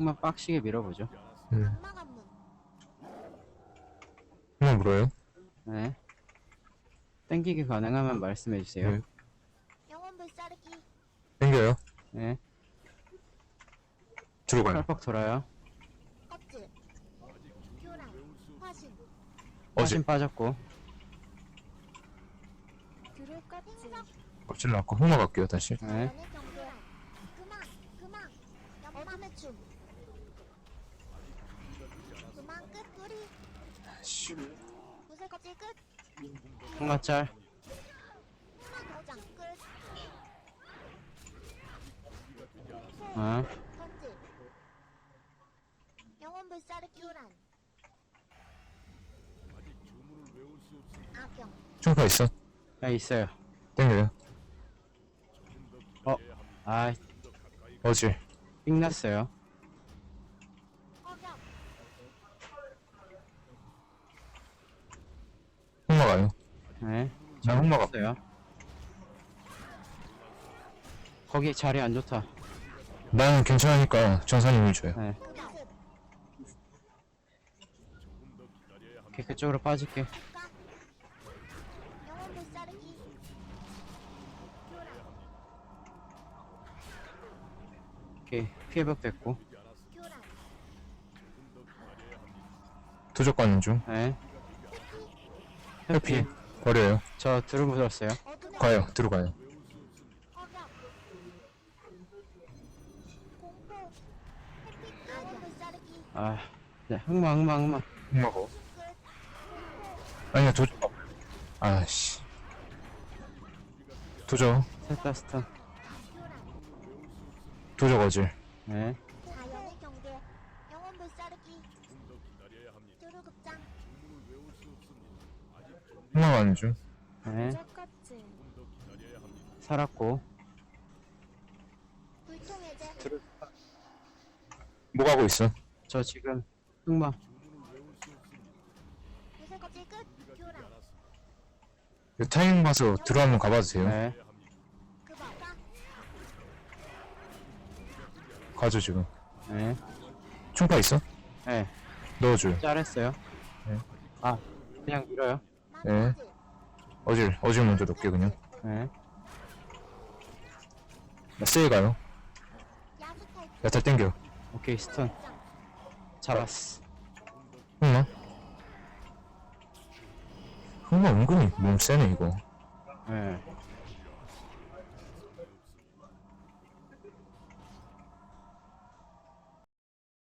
흑마 빡시게 밀어보죠. 음. 한번 물어요. 네. 땡기기 가능하면 말씀해주세요. 네. 영혼 불사르기 땡겨요. 네. 들어가요. 펄퍽 돌아요. 껍질 교란 화신 어제 화신 빠졌고. 껍질 껍질 나고 흑마 갈게요, 다시. 네. 경계 그만 그만 어둠의 춤 그만 끝 뿌리 씨. 구슬 껍질 끝 흑마 짤. 흑마 도장 끝 어. 던질 영혼 불사르기 교란 악영 충파 있어. 아, 있어요. 땡겨요. 아, 어질. 삥 났어요. 억영 가요. 네. 자, 흑마 가. 있어요. 거기 자리 안 좋다. 나는 괜찮으니까 전사님이 줘요. 네. 오케이, 그쪽으로 빠질게. 오케이. 피해복 됐고. 교란 도적 가는 중. 네. 회피. 버려요. 저. 어둠의 가요. 들어가요. 아, 네. 흑마, 흑마, 흑마. 흑마 가. 끝 아니야, 도적. 아씨. 도적. 셋다 스턴. 도적 어질. 네. 자연의 경계 영혼 불사르기 두루급장 흑마 가는 중. 네. 살았고. 불통 해제 뭐 가고 있어? 저 지금 흑마. 껍질 끝이 타이밍 봐서 들어 한번 가봐도 돼요. 네. 가죠, 지금. 네. 충파 있어? 네. 넣어줘요. 짤했어요. 네. 아, 그냥 밀어요. 네. 어질, 어질 먼저 넣을게, 그냥. 네. 나 세일 가요. 야탈 땡겨. 오케이, 스턴. 장 잡았어. 흑마? 흑마 은근히 몸 세네, 이거. 네.